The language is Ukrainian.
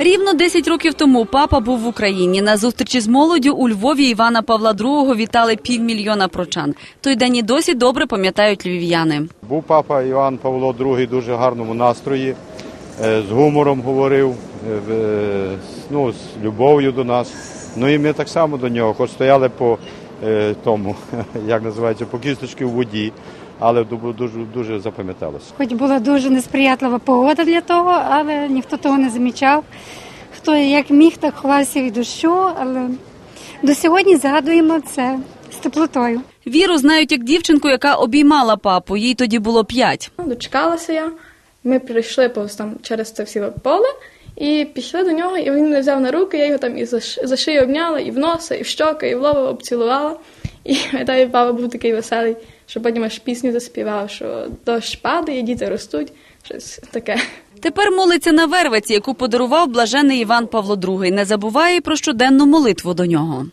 Рівно 10 років тому папа був в Україні. На зустрічі з молоддю у Львові Івана Павла II вітали півмільйона прочан. Той день і досі добре пам'ятають львів'яни. Був папа Іван Павло II дуже гарному настрої, е, з гумором говорив, е, е, ну, з любов'ю до нас. Ну і ми так само до нього, хоч стояли по тому, як називається, по кісточки в воді, але дуже, дуже запам'яталося. Хоч була дуже несприятлива погода для того, але ніхто того не замічав. Хто як міг, так ховався від дощу, але до сьогодні згадуємо це з теплотою. Віру знають як дівчинку, яка обіймала папу. Їй тоді було п'ять. Ну, Дочекалася я. Ми прийшли повз там через це всі поле і пішли до нього, і він мене взяв на руки, я його там і за, за шию обняла, і в носа, і в щоки, і в лоба обцілувала. І пам'ятаю, папа був такий веселий, що потім аж пісню заспівав, що дощ падає, діти ростуть, щось таке. Тепер молиться на вервиці, яку подарував блажений Іван Павло II. Не забуває про щоденну молитву до нього.